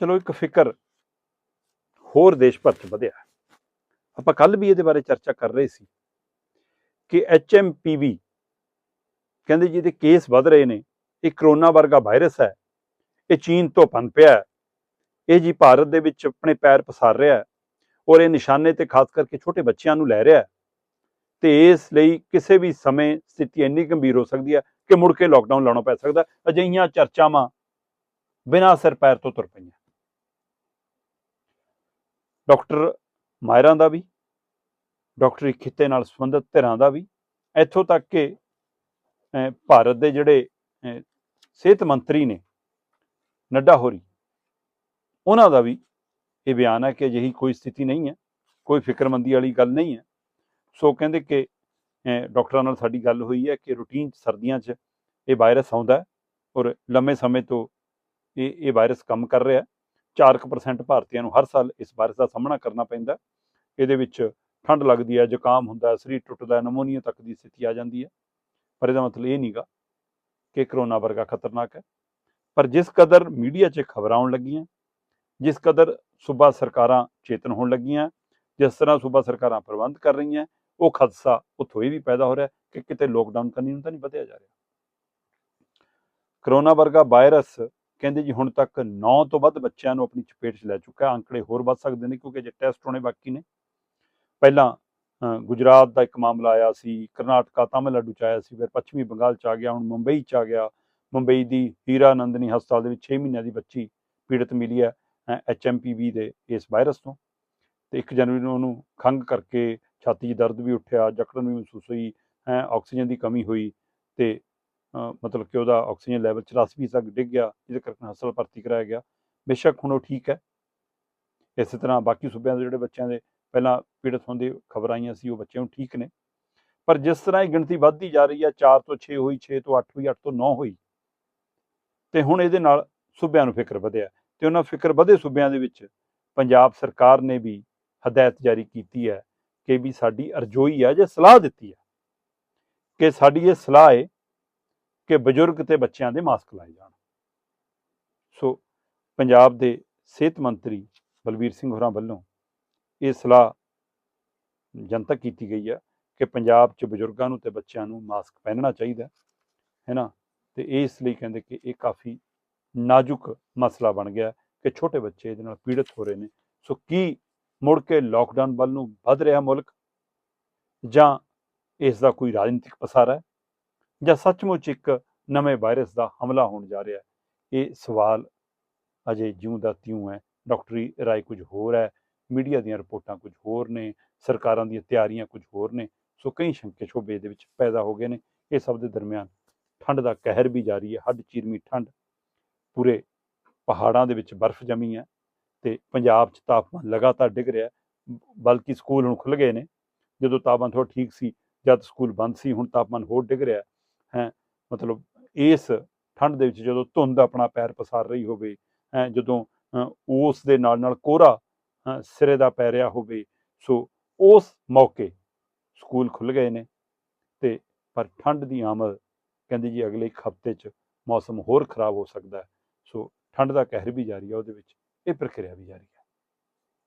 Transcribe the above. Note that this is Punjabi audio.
ਚਲੋ ਇੱਕ ਫਿਕਰ ਹੋਰ ਦੇਸ਼ ਭਰ ਚ ਵਧਿਆ। ਆਪਾਂ ਕੱਲ ਵੀ ਇਹਦੇ ਬਾਰੇ ਚਰਚਾ ਕਰ ਰਹੇ ਸੀ ਕਿ ਐਚਐਮਪੀਵੀ ਕਹਿੰਦੇ ਜੀ ਜਿਹਦੇ ਕੇਸ ਵਧ ਰਹੇ ਨੇ, ਇਹ ਕਰੋਨਾ ਵਰਗਾ ਵਾਇਰਸ ਹੈ, ਇਹ ਚੀਨ ਤੋਂ ਪਨ ਪਿਆ ਇਹ ਜੀ ਭਾਰਤ ਦੇ ਵਿੱਚ ਆਪਣੇ ਪੈਰ ਪਸਾਰ ਰਿਹਾ ਔਰ ਇਹ ਨਿਸ਼ਾਨੇ ਤੇ ਖਾਸ ਕਰਕੇ ਛੋਟੇ ਬੱਚਿਆਂ ਨੂੰ ਲੈ ਰਿਹਾ ਹੈ ਤੇ ਇਸ ਲਈ ਕਿਸੇ ਵੀ ਸਮੇਂ ਸਥਿਤੀ ਇੰਨੀ ਗੰਭੀਰ ਹੋ ਸਕਦੀ ਹੈ ਕਿ ਮੁੜ ਕੇ ਲੋਕਡਾਊਨ ਲਾਉਣਾ ਪੈ ਸਕਦਾ ਅਜਿਹੀਆਂ ਚਰਚਾਵਾਂ ਬਿਨਾਂ ਸਿਰ ਪੈਰ ਤੋਂ ਤੁਰ ਪਈਆਂ। ਡਾਕਟਰ ਮਾਇਰਾਂ ਦਾ ਵੀ ਡਾਕਟਰੀ ਖਿੱਤੇ ਨਾਲ ਸੰਬੰਧਿਤ ਧਿਰਾਂ ਦਾ ਵੀ। ਇੱਥੋਂ ਤੱਕ ਕਿ ਭਾਰਤ ਦੇ ਜਿਹੜੇ ਸਿਹਤ ਮੰਤਰੀ ਨੇ ਨੱਡਾ ਹੋਰੀ ਉਹਨਾਂ ਦਾ ਵੀ ਇਹ ਬਿਆਨ ਹੈ ਕਿ ਅਜਿਹੀ ਕੋਈ ਸਥਿਤੀ ਨਹੀਂ ਹੈ ਕੋਈ ਫਿਕਰਮੰਦੀ ਵਾਲੀ ਗੱਲ ਨਹੀਂ ਹੈ। ਸੋ ਕਹਿੰਦੇ ਕਿ ਅਹ, ਡਾਕਟਰਾਂ ਨਾਲ ਸਾਡੀ ਗੱਲ ਹੋਈ ਹੈ ਕਿ ਰੂਟੀਨ 'ਚ ਸਰਦੀਆਂ 'ਚ ਇਹ ਵਾਇਰਸ ਆਉਂਦਾ ਔਰ ਲੰਮੇ ਸਮੇਂ ਤੋਂ ਇਹ ਇਹ ਵਾਇਰਸ ਕੰਮ ਕਰ ਰਿਹਾ 4% ਭਾਰਤੀਆਂ ਨੂੰ ਹਰ ਸਾਲ ਇਸ ਵਾਇਰਸ ਦਾ ਸਾਹਮਣਾ ਕਰਨਾ ਪੈਂਦਾ ਇਹਦੇ ਵਿੱਚ ਠੰਡ ਲੱਗਦੀ ਹੈ, ਜ਼ੁਕਾਮ ਹੁੰਦਾ ਸਰੀਰ ਟੁੱਟਦਾ ਨਮੋਨੀਆ ਤੱਕ ਦੀ ਸਥਿਤੀ ਆ ਜਾਂਦੀ ਹੈ। ਪਰ ਇਹਦਾ ਮਤਲਬ ਇਹ ਨਹੀਂਗਾ ਕਿ ਕਰੋਨਾ ਵਰਗਾ ਖਤਰਨਾਕ ਹੈ। ਪਰ ਜਿਸ ਕਦਰ ਮੀਡੀਆ 'ਚ ਖਬਰਾਂ ਆਉਣ ਲੱਗੀਆਂ, ਜਿਸ ਕਦਰ ਸੂਬਾ ਸਰਕਾਰਾਂ ਚੇਤਨ ਹੋਣ ਲੱਗੀਆਂ, ਜਿਸ ਤਰ੍ਹਾਂ ਸੂਬਾ ਸਰਕਾਰਾਂ ਪ੍ਰਬੰਧ ਕਰ ਰਹੀਆਂ, ਉਹ ਖਦਸ਼ਾ ਉੱਥੋਂ ਇਹ ਵੀ ਪੈਦਾ ਹੋ ਰਿਹਾ ਕਿ ਕਿਤੇ ਲੋਕਡਾਊਨ ਕਰਨੀ ਨੂੰ ਤਾਂ ਨਹੀਂ ਵਧਿਆ ਜਾ ਰਿਹਾ। ਕਰੋਨਾ ਵਰਗਾ ਵਾਇਰਸ ਕਹਿੰਦੇ ਜੀ ਹੁਣ ਤੱਕ 9 ਤੋਂ ਵੱਧ ਬੱਚਿਆਂ ਨੂੰ ਆਪਣੀ ਚਪੇਟ 'ਚ ਲੈ ਚੁੱਕਾ ਅੰਕੜੇ ਹੋਰ ਵੱਧ ਸਕਦੇ ਨੇ ਕਿਉਂਕਿ ਜੇ ਟੈਸਟ ਹੋਣੇ ਬਾਕੀ ਨੇ। ਪਹਿਲਾਂ ਗੁਜਰਾਤ ਦਾ ਇੱਕ ਮਾਮਲਾ ਆਇਆ ਸੀ, ਕਰਨਾਟਕਾ, ਤਾਮਿਲਨਾਡੂ ਚ ਆਇਆ ਸੀ, ਫਿਰ ਪੱਛਮੀ ਬੰਗਾਲ ਚ ਆ ਗਿਆ, ਹੁਣ ਮੁੰਬਈ ਚ ਆ ਗਿਆ। ਮੁੰਬਈ ਦੀ ਹੀਰਾ ਨੰਦਨੀ ਹਸਪਤਾਲ ਦੇ ਵਿੱਚ 6 ਮਹੀਨਿਆਂ ਦੀ ਬੱਚੀ ਪੀੜਤ ਮਿਲੀ ਹੈ ਐਚਐਮਪੀਵੀ ਦੇ ਇਸ ਵਾਇਰਸ ਤੋਂ। ਤੇ 1 ਜਨਵਰੀ ਨੂੰ ਉਹਨੂੰ ਖੰਘ ਕਰਕੇ ਛਾਤੀ 'ਚ ਦਰਦ ਵੀ ਉੱਠਿਆ, ਜਕੜਨ ਵੀ ਮਹਿਸੂਸ ਹੋਈ ਹੈ ਆਕਸੀਜਨ ਦੀ ਕਮੀ ਹੋਈ ਤੇ ਮਤਲਬ ਕਿ ਉਹਦਾ ਆਕਸੀਜਨ ਲੈਵਲ 84 ਤੱਕ ਡਿੱਗ ਗਿਆ, ਜਿਹਦੇ ਕਰਕੇ ਹਸਪਤਾਲ ਭਰਤੀ ਕਰਾਇਆ ਗਿਆ। ਬੇਸ਼ੱਕ ਹੁਣ ਉਹ ਠੀਕ ਹੈ। ਇਸੇ ਤਰ੍ਹਾਂ ਬਾਕੀ ਸੂਬਿਆਂ ਦੇ ਜਿਹੜੇ ਬੱਚਿਆਂ ਦੇ ਪਹਿਲਾਂ ਪੀੜਤ ਹੋਣ ਦੀ ਖਬਰ ਆਈਆਂ ਸੀ, ਉਹ ਬੱਚੇ ਹੁਣ ਠੀਕ ਨੇ। ਪਰ ਜਿਸ ਤਰ੍ਹਾਂ ਇਹ ਗਿਣਤੀ ਵੱਧਦੀ ਜਾ ਰਹੀ ਹੈ 4 ਤੋਂ 6 ਹੋਈ 6 ਤੋਂ 8 ਹੋਈ 8 ਤੋਂ 9 ਹੋਈ, ਤੇ ਹੁਣ ਇਹਦੇ ਨਾਲ ਸੂਬਿਆਂ ਨੂੰ ਫਿਕਰ ਵਧਿਆ ਤੇ ਉਹਨਾਂ ਫਿਕਰ ਵਧੇ ਸੂਬਿਆਂ ਦੇ ਵਿੱਚ ਪੰਜਾਬ ਸਰਕਾਰ ਨੇ ਵੀ ਹਦਾਇਤ ਜਾਰੀ ਕੀਤੀ ਹੈ ਕਿ ਵੀ ਸਾਡੀ ਅਰਜ਼ੋਈ ਹੈ ਜੇ ਸਲਾਹ ਦਿੱਤੀ ਹੈ ਕਿ ਸਾਡੀ ਇਹ ਸਲਾਹ ਹੈ ਕਿ ਬਜ਼ੁਰਗ ਤੇ ਬੱਚਿਆਂ ਦੇ ਮਾਸਕ ਲਾਏ ਜਾਣ। ਸੋ ਪੰਜਾਬ ਦੇ ਸਿਹਤ ਮੰਤਰੀ ਬਲਬੀਰ ਸਿੰਘ ਹੋਰਾਂ ਵੱਲੋਂ ਇਹ ਸਲਾਹ ਜਨਤਕ ਕੀਤੀ ਗਈ ਹੈ ਕਿ ਪੰਜਾਬ 'ਚ ਬਜ਼ੁਰਗਾਂ ਨੂੰ ਤੇ ਬੱਚਿਆਂ ਨੂੰ ਮਾਸਕ ਪਹਿਨਣਾ ਚਾਹੀਦਾ ਹੈ ਨਾ? ਤੇ ਇਸ ਲਈ ਕਹਿੰਦੇ ਕਿ ਇਹ ਕਾਫੀ ਨਾਜ਼ੁਕ ਮਸਲਾ ਬਣ ਗਿਆ ਕਿ ਛੋਟੇ ਬੱਚੇ ਇਹਦੇ ਨਾਲ ਪੀੜਤ ਹੋ ਰਹੇ ਨੇ। ਸੋ ਕੀ ਮੁੜ ਕੇ ਲੋਕਡਾਊਨ ਵੱਲ ਨੂੰ ਵੱਧ ਰਿਹਾ ਮੁਲਕ ਜਾਂ ਇਸ ਦਾ ਕੋਈ ਰਾਜਨੀਤਿਕ ਪਸਾਰਾ ਹੈ? ਜਾਂ ਸੱਚਮੁੱਚ ਇੱਕ ਨਵੇਂ ਵਾਇਰਸ ਦਾ ਹਮਲਾ ਹੋਣ ਜਾ ਰਿਹਾ ਹੈ। ਇਹ ਸਵਾਲ ਅਜੇ ਜਿਉਂ ਦਾ ਤਿਉਂ ਹੈ। ਡਾਕਟਰੀ ਰਾਏ ਕੁਝ ਹੋਰ ਹੈ, ਮੀਡੀਆ ਦੀਆਂ ਰਿਪੋਰਟਾਂ ਕੁਝ ਹੋਰ ਨੇ, ਸਰਕਾਰਾਂ ਦੀਆਂ ਤਿਆਰੀਆਂ ਕੁਝ ਹੋਰ ਨੇ, ਸੋ ਕਈ ਸ਼ੰਕੇ ਸ਼ੋਬੇ ਦੇ ਵਿੱਚ ਪੈਦਾ ਹੋ ਗਏ ਨੇ। ਇਹ ਸਭ ਦੇ ਦਰਮਿਆਨ ਠੰਡ ਦਾ ਕਹਿਰ ਵੀ ਜਾਰੀ ਹੈ। ਹੱਡ ਚੀਰਮੀ ਠੰਡ ਪੂਰੇ ਪਹਾੜਾਂ ਦੇ ਵਿੱਚ ਬਰਫ਼ ਜਮੀ ਹੈ ਤੇ ਪੰਜਾਬ 'ਚ ਤਾਪਮਾਨ ਲਗਾਤਾਰ ਡਿੱਗ ਰਿਹਾ ਬਲਕਿ ਸਕੂਲ ਹੁਣ ਖੁੱਲ ਗਏ ਨੇ। ਜਦੋਂ ਤਾਪਮਾਨ ਥੋੜਾ ਠੀਕ ਸੀ, ਜਦ ਸਕੂਲ ਬੰਦ ਸੀ, ਹੁਣ ਤਾਪਮਾਨ ਹੋਰ ਡਿੱਗ ਰਿਹਾ ਹੈ, ਮਤਲਬ ਇਸ ਠੰਡ ਦੇ ਵਿੱਚ ਜਦੋਂ ਧੁੰਦ ਆਪਣਾ ਪੈਰ ਪਸਾਰ ਰਹੀ ਹੋਵੇ, ਹੈ, ਜਦੋਂ ਉਸ ਦੇ ਨਾਲ ਨਾਲ ਕੋਹਰਾ ਸਿਰੇ ਦਾ ਪੈ ਰਿਹਾ ਹੋਵੇ, ਸੋ ਉਸ ਮੌਕੇ ਸਕੂਲ ਖੁੱਲ ਗਏ ਨੇ ਤੇ ਪਰ ਠੰਡ ਦੀ ਆਮਦ ਕਹਿੰਦੇ ਜੀ ਅਗਲੇ ਇੱਕ ਹਫ਼ਤੇ 'ਚ ਮੌਸਮ ਹੋਰ ਖਰਾਬ ਹੋ ਸਕਦਾ ਸੋ ਠੰਡ ਦਾ ਕਹਿਰ ਵੀ ਜਾਰੀ ਹੈ ਉਹਦੇ ਵਿੱਚ ਇਹ ਪ੍ਰਕਿਰਿਆ ਵੀ ਜਾਰੀ ਹੈ।